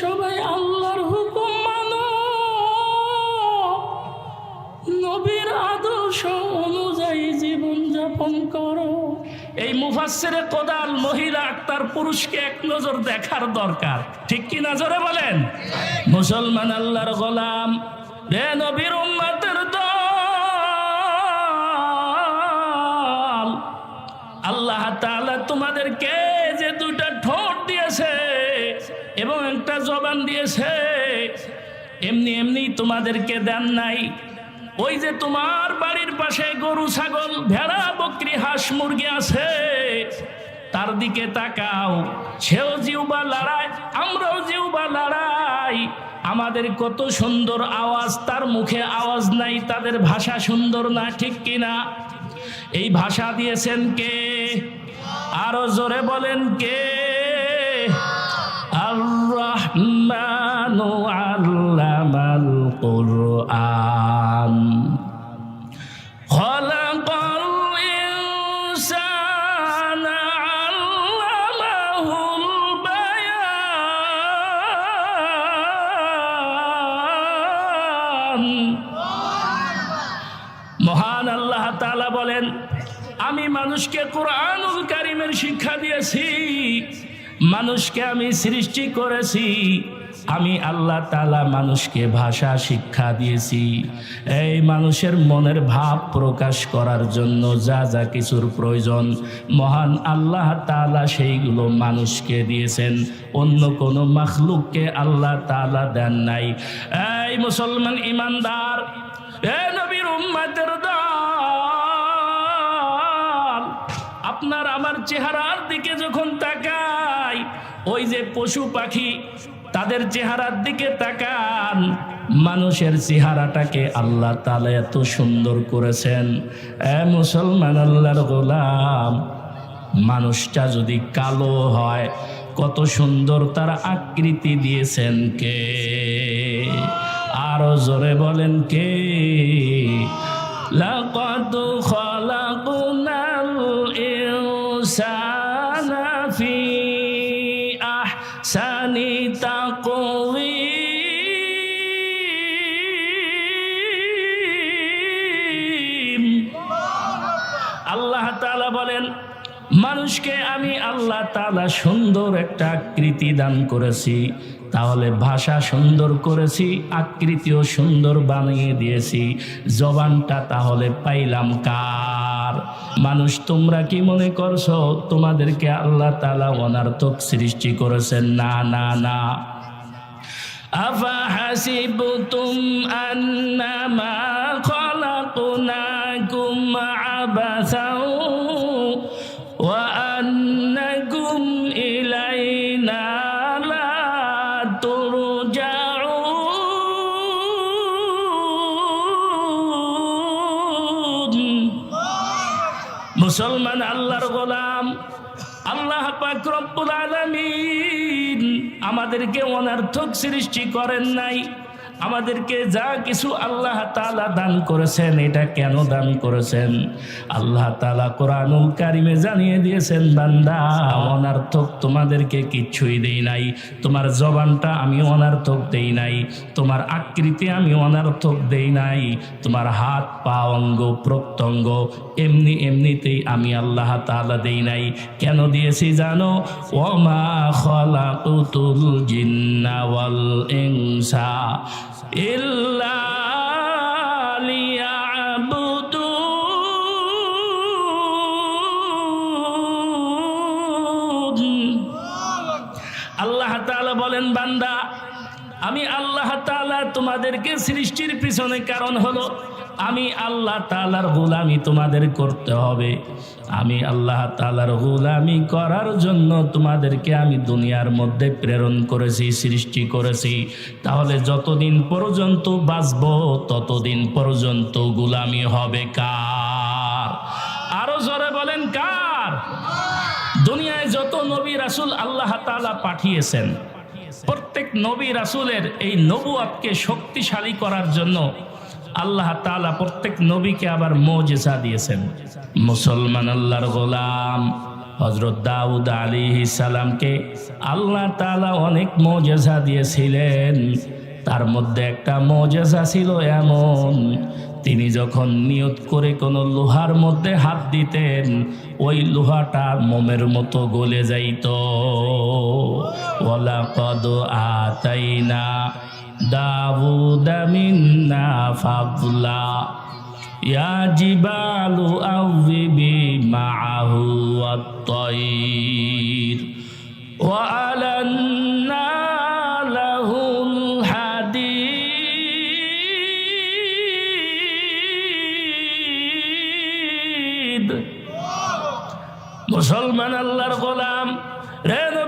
সবাই আল্লাহর হুকুম মানো। নবীর আদর্শ অনুযায়ী জীবন যাপন করো। এই মুফাসসিরে কোদাল মহিলা আক্তার পুরুষকে এক নজর দেখার দরকার। ঠিক কি নজরে বলেন? মুসলমান আল্লাহর গোলাম রে নবীর উম্মতের দল। আল্লাহ তোমাদেরকে এমনি এমনি তোমাদেরকে দেন নাই। ওই যে তোমার বাড়ির পাশে গরু, ছাগল, ভেড়া, বকরি, হাঁস, মুরগি আছে, তার দিকে তাকাও। সেও জিউবা লড়াই আমরাও জিউবা লড়াই। আমাদের কত সুন্দর আওয়াজ, তার মুখে আওয়াজ নাই, তাদের ভাষা সুন্দর না, ঠিক কিনা এই ভাষা দিয়েছেন কে? আরও জোরে বলেন কে? আর রহমানু আল্লামাল কুরআন খলাকাল ইনসানা আল্লামাহুল মহান আল্লাহ তাআলা বলেন, আমি মানুষকে কোরআনুল কারিমের শিক্ষা দিয়েছি, মানুষকে আমি সৃষ্টি করেছি। আমি আল্লাহ তালা মানুষকে ভাষা, শিক্ষা দিয়েছি। এই মানুষের মনের ভাব প্রকাশ করার জন্য যা যা কিছুর প্রয়োজন, মহান আল্লাহ তালা সেইগুলো মানুষকে দিয়েছেন। অন্য কোনো মাখলুককে আল্লাহ তালা দেন নাই। এই মুসলমান ইমানদার, এ নবীর উম্মাতের দল, আপনার আমার চেহারার দিকে যখন তাকাই, ওই যে পশু পাখি তাদের চেহারার দিকে তাকান। মানুষের চেহারাটাকে আল্লাহ তাআলা এত সুন্দর করেছেন। এ মুসলমান আল্লাহর গোলাম, মানুষটা যদি কালো হয়, কত সুন্দর তার আকৃতি দিয়েছেন কে? আরও জোরে বলেন কে? লাকাদ আলাদা সুন্দর একটা আকৃতি দান করেছি। তাহলে ভাষা সুন্দর করেছি, আকৃতিও সুন্দর বানিয়ে দিয়েছি। জবানটা তাহলে পাইলাম কার? মানুষ, তোমরা কি মনে করছ, তোমাদেরকে আল্লাহ তালা অনার্থক সৃষ্টি করেছেন? না না না। আফা হাসিব তুম আন্না মা মুসলমান আল্লাহর গোলাম আল্লাহ আমাদেরকে অনার্থক সৃষ্টি করেন নাই। আমাদেরকে যা কিছু আল্লাহ তাআলা দান করেছেন, এটা কেন দান করেছেন? আল্লাহ তাআলা কোরআনুল কারিমে জানিয়ে দিয়েছেন, বান্দা, অনার্থক তোমাদেরকে কিচ্ছুই দেই নাই। তোমার জবানটা আমি অনার্থক দেই নাই, তোমার আকৃতি আমি অনার্থক দেই নাই, তোমার হাত, পা, অঙ্গ, প্রত্যঙ্গ এমনি এমনিতেই আমি আল্লাহ তাআলা দেই নাই। কেন দিয়েছি জানো? ওমা খলাকুতুল জিন্না ওয়াল ইনসা। লিয়াবুদুন আল্লাহ তাআলা বলেন বান্দা আমি আল্লাহ তাআলা তোমাদেরকে সৃষ্টির পিছনে কারণ হলো আমি আল্লাহ তাআলার গোলামি তোমাদের করতে হবে। আমি আল্লাহ তাআলার গোলামি করার জন্য তোমাদেরকে আমি দুনিয়ার মধ্যে প্রেরণ করেছি, সৃষ্টি করেছি। তাহলে যতদিন পর্যন্ত বাঁচবো, ততদিন পর্যন্ত গোলামি হবে কার? আরও জোরে বলেন কার? দুনিয়ায় যত নবী রাসূল আল্লাহ তাআলা পাঠিয়েছেন, প্রত্যেক নবী রাসূলের এই নবুয়াতকে শক্তিশালী করার জন্য আল্লাহ তালা প্রত্যেক নবীকে আবার মোজেজা দিয়েছেন। মুসলমান আল্লাহর গোলাম হজরত দাউদ আলী সালামকে আল্লাহ তালা অনেক মজেজা দিয়েছিলেন। তার মধ্যে একটা মজেজা ছিল এমন, তিনি যখন নিয়ত করে কোনো লোহার মধ্যে হাত দিতেন, ওই লোহাটা মোমের মতো গলে যাইত। ওলা কদ আতাইনা داود منا فضلا يا جبال أوبي معه والطير وألنا له الحديد مسلمان الله الغلام رينا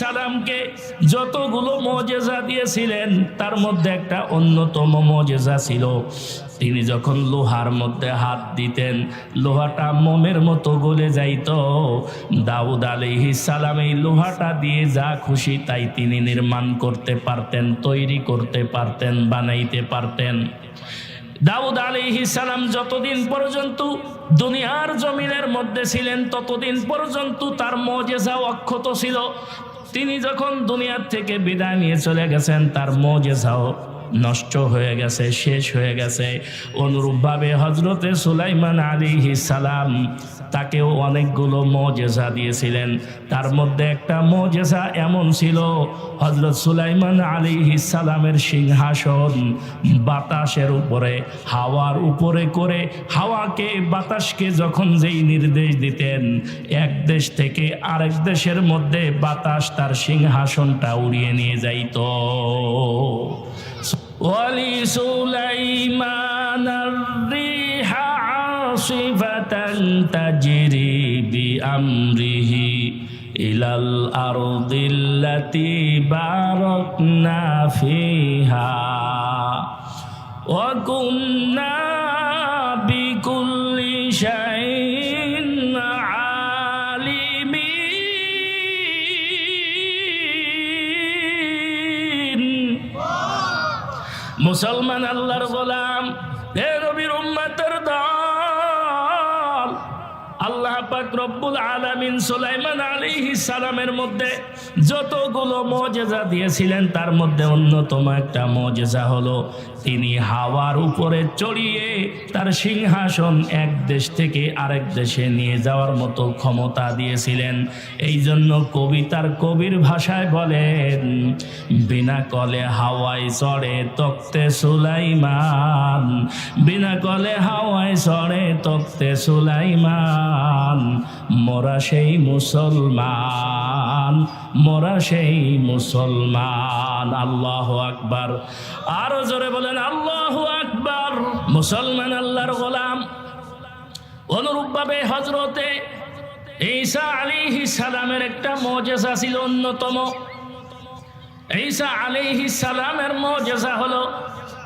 সালামকে যতগুলো মজেজা দিয়েছিলেন, তার মধ্যে একটা অন্যতম মজেজা ছিল। তিনি যখন লোহার মধ্যে হাত দিতেন, লোহাটা মোমের মতো গলে যাইত। দাউদ আলাইহিস সালাম এই লোহাটা দিয়ে যা খুশি তাই তিনি নির্মাণ করতে পারতেন, তৈরি করতে পারতেন, বানাইতে পারতেন। দাউদ আলাইহিস সালাম যতদিন পর্যন্ত দুনিয়ার জমিনের মধ্যে ছিলেন, ততদিন পর্যন্ত তার মজেজা অক্ষত ছিল। তিনি যখন দুনিয়ার থেকে বিদায় নিয়ে চলে গেছেন, তার মজেসাও নষ্ট হয়ে গেছে, শেষ হয়ে গেছে। অনুরূপভাবে হজরতে সুলাইমান আলী সালাম তাকেও অনেকগুলো মজেসা দিয়েছিলেন। তার মধ্যে একটা মজেসা এমন ছিল হজরত সুলাইমান আলী ইসালামের সিংহাসন বাতাসের উপরে, হাওয়ার উপরে করে, হাওয়াকে, বাতাসকে যখন যেই নির্দেশ দিতেন, এক দেশ থেকে আরেক দেশের মধ্যে বাতাস তার সিংহাসনটা উড়িয়ে নিয়ে যাইত। ওয়ালি সুলাইমান عاصفة تجري بأمره إلى الأرض التي باركنا فيها وكنا بكل شيء عالمين مسلمان আল্লাহ পাক রব্বুল আলামিন সুলাইমান আলাইহিস সালামের মধ্যে যতগুলো মজেজা দিয়েছিলেন, তার মধ্যে অন্যতম একটা মজেজা হলো, তিনি হাওয়ার উপরে চড়িয়ে তার সিংহাসন এক দেশ থেকে আরেক দেশে নিয়ে যাওয়ার মতো ক্ষমতা দিয়েছিলেন। এই জন্য কবিতার কবির ভাষায় বলেন, বিনা কলে হাওয়ায় চড়ে তক্তে সুলাইমান, বিনা কলে হাওয়ায় চড়ে তক্তে সুলাইমান। মোরা সেই মুসলমান, মোরা সেই মুসলমান। আল্লাহ আকবার। আরও জোরে বলেন, আল্লাহ আকবার। মুসলমান আল্লাহর গোলাম। অনুরূপভাবে হজরতে ঈসা আলাইহিস সালামের একটা মজেজা ছিল অন্যতম। ঈসা আলাইহিস সালামের মজেজা হলো,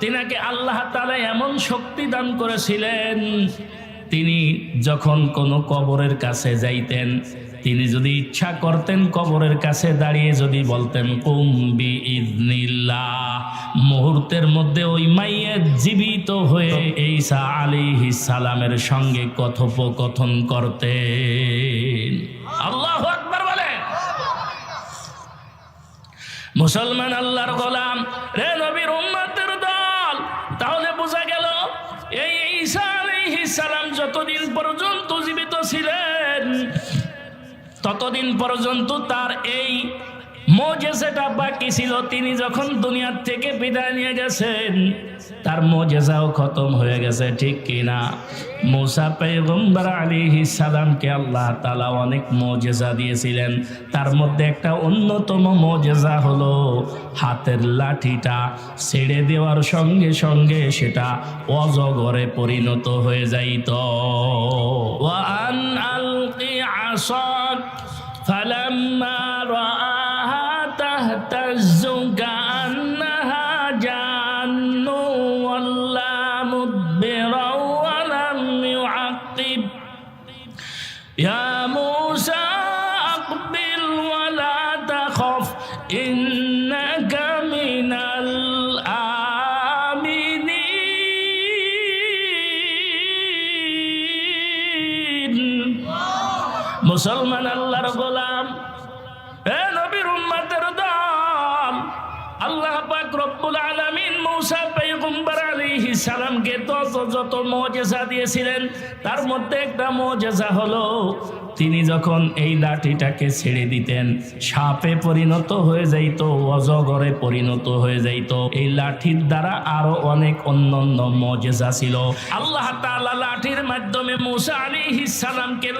তিনাকে আল্লাহ তাআলা এমন শক্তি দান করেছিলেন তিনি যখন কোনো কবরের কাছে যাইতেন, তিনি যদি ইচ্ছা করতেন কবরের কাছে দাঁড়িয়ে যদি বলতেন কুম্বি ইদনিল্লাহ মুহূর্তের মধ্যে ওই মাইয়ের জীবিত হয়ে ঈসা আলী সালামের সঙ্গে কথোপকথন করতেন। আল্লাহু বলেন। মুসলমান আল্লাহর গোলাম, রে নবীর উম্মতের সালাম যতদিন পর্যন্ত জীবিত ছিলেন ততদিন পর্যন্ত তার এই মোজেসাটা বাকি ছিল। তিনি যখন দুনিয়ার থেকে বিদায় নিয়ে গেছেন, তার মোজেসাও খতম হয়ে গেছে, ঠিক কিনা? মোসা পেগম্বর আলী সালামকে আল্লাহ তালা অনেক মোজেসা দিয়েছিলেন। তার মধ্যে একটা অন্যতম মোজেসা হলো হাতের লাঠিটা ছেড়ে দেওয়ার সঙ্গে সঙ্গে সেটা অজগরে পরিণত হয়ে যাইত। ওয়ান আলকি আসক ফালাম্মা মুসলমান আল্লাহর গোলাম। এ নবীর উম্মতের দল আল্লাহ পাক রব্বুল আলামিন মূসা পয়গম্বর আলাইহিস সালামকে তো যত মুজিজা দিয়েছিলেন, তার মধ্যে একটা মুজিজা হলো তিনি যখন এই লাঠিটাকে ছেড়ে দিতেন, সাপে পরিণত হয়ে যাইত, অজগরে পরিণত হয়ে যাইত। এই লাঠির দ্বারা আরও অনেক অন্যান্য মজেজা ছিল। আল্লাহ লাঠির মাধ্যমে মুসা আলাইহিস সালামকে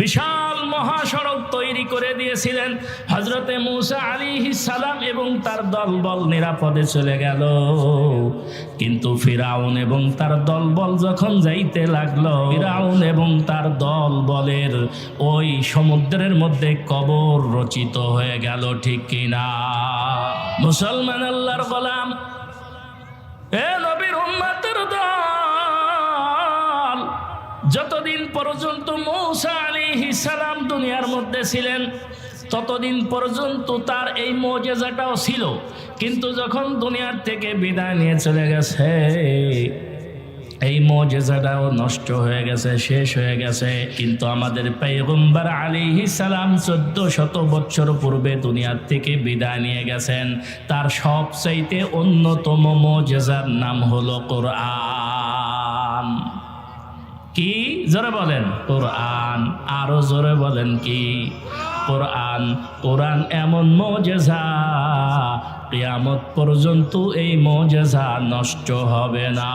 বিশাল মহাসড়ক তৈরি করে দিয়েছিলেন। হজরতে মুসা আলাইহিস সালাম এবং তার দলবল নিরাপদে চলে গেল। কিন্তু ফিরাউন এবং তার দলবল যখন যাইতে লাগল, ফিরাউন এবং তার দলবলের ওই সমুদ্রের মধ্যে কবর রচিত হয়ে গেল, ঠিক কিনা? মুসলমান আল্লাহর গোলাম, এ নবীর উম্মতের দল, যতদিন পর্যন্ত মৌসা আলাইহিস সালাম দুনিয়ার মধ্যে ছিলেন, ততদিন পর্যন্ত তার এই মজেজাটাও ছিল। কিন্তু যখন দুনিয়ার থেকে বিদায় নিয়ে চলে গেছে এই মজেজাটাও নষ্ট হয়ে গেছে, শেষ হয়ে গেছে। কিন্তু আমাদের পেগম্বর আলিহি সালাম চোদ্দ শত বছর পূর্বে দুনিয়ার থেকে বিদায় নিয়ে গেছেন। তার সবচাইতে অন্যতম মজেজার নাম হলো কোরআন। কি? জোরে বলেন, কোরআন। আরও জোরে বলেন কি? কোরআন কোরআন এমন মজেজা। কেয়ামত পর্যন্ত এই মজা নষ্ট হবে না।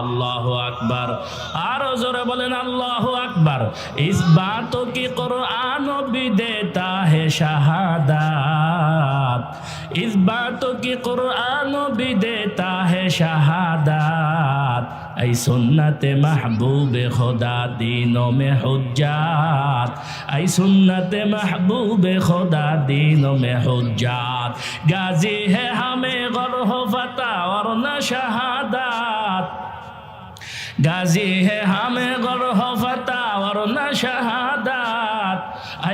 আল্লাহ আকবার। আরও জোরে বলেন, আল্লাহ আকবার। ইস বাত কি করো আনবি দে হে শাহাদাত। ইস বাত কি করো আনবি দে হে শাহাদাত। এই সুন্নাতে মাহবুবে খোদা দিনমে হজ্জাত এই সুন্নাতে মাহবুবে খোদা দিনমে হজ্জাত গাজি হে হামে গর হফতা ওর না শাহাদাত। গাজি হে হামে গর হফতা ওর না শাহাদ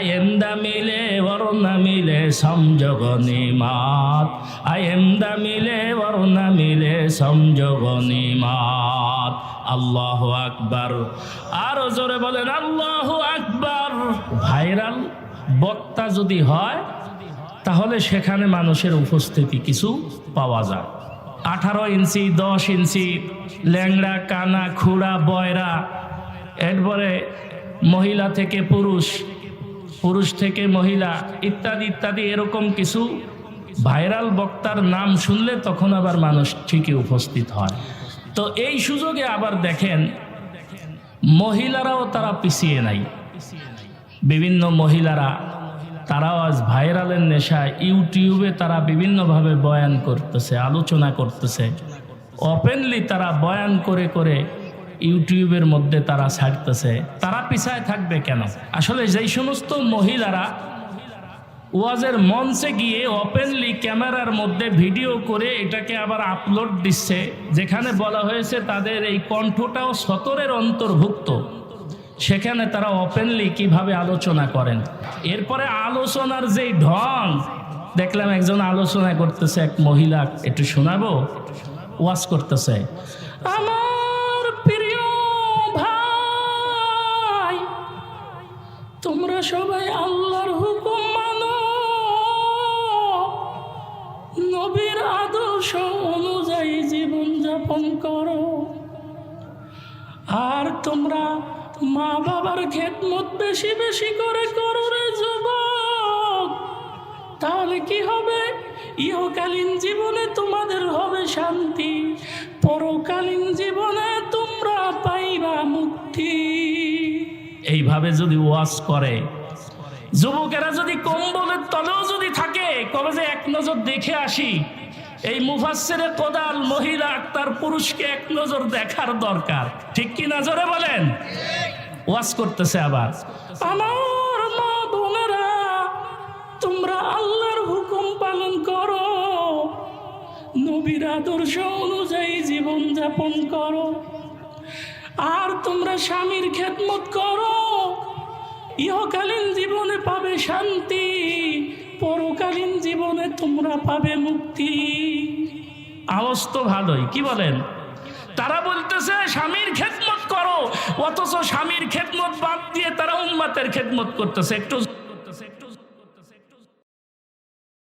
আয়েন্দা মিলে বরণা মিলে সমজগনি মাত। আয়েন্দা মিলে বরণা মিলে সমজগনি মাত। আল্লাহ আকবার। আর জোরে বলেন, আল্লাহ আকবার। ভাইরাল বক্তা যদি হয়, তাহলে সেখানে মানুষের উপস্থিতি কিছু পাওয়া যায়। আঠারো ইঞ্চি, দশ ইঞ্চি, ল্যাংড়া, কানা, খুড়া, বয়রা, এরপরে মহিলা থেকে পুরুষ পুরুষ থেকে মহিলা, ইত্যাদি ইত্যাদি, এরকম কিছু ভাইরাল বক্তার নাম শুনলে তখন আবার মানুষ ঠিকই উপস্থিত হয়। তো এই সুযোগে আবার দেখেন, মহিলারাও তারা পিছিয়ে নাই। বিভিন্ন মহিলারা, তারাও আজ ভাইরালের নেশায় ইউটিউবে তারা বিভিন্নভাবে বয়ান করতেছে, আলোচনা করতেছে। ওপেনলি তারা বয়ান করে করে ইউটিউবের মধ্যে তারা ছাড়তেছে, তারা পিছায় থাকবে কেন? আসলে যেই সমস্ত মহিলারা ওয়াজের মঞ্চে গিয়ে ওপেনলি ক্যামেরার মধ্যে ভিডিও করে এটাকে আবার আপলোড দিচ্ছে, যেখানে বলা হয়েছে তাদের এই কণ্ঠটাও সতরের অন্তর্ভুক্ত, সেখানে তারা ওপেনলি কীভাবে আলোচনা করেন? এরপরে আলোচনার যেই ঢং দেখলাম একজন আলোচনা করতেছে, এক মহিলা, একটু শোনাবো? ওয়াজ করতেছে, আমার সবাই আল্লাহর হুকুম মানো। নবীর আদর্শ অনুযায়ী জীবন যাপন করো। আর তোমরা মা বাবার খেদমত বেশি বেশি করে করো রে যুবক। তাহলে কি হবে? ইহকালীন জীবনে তোমাদের হবে শান্তি। এইভাবে যদি ওয়াজ করে। যুবকেরা যদি কম্বলের তলেও যদি থাকে, কবে যে এক নজর দেখে আসি, এই মুফাসসিরে কোদাল মহিলা তার পুরুষকে এক নজর দেখার দরকার। ঠিক কি নজরে বলেন? ওয়াজ করতেছে আবার। আমার মা বোনেরা, তোমরা আল্লাহর হুকুম পালন করো। নবীর আদর্শ অনুযায়ী জীবন যাপন করো। আর তোমরা স্বামীর খেদমত করো। ইহকালীন জীবনে পাবে শান্তি, পরকালীন জীবনে তোমরা পাবে মুক্তি। আওয়াজ তো ভালোই, কি বলেন? তারা বলতেছে, স্বামীর খেদমত করো, অথচ স্বামীর খেদমত বাদ দিয়ে তারা উন্মাতের খেদমত করতেছে। একটু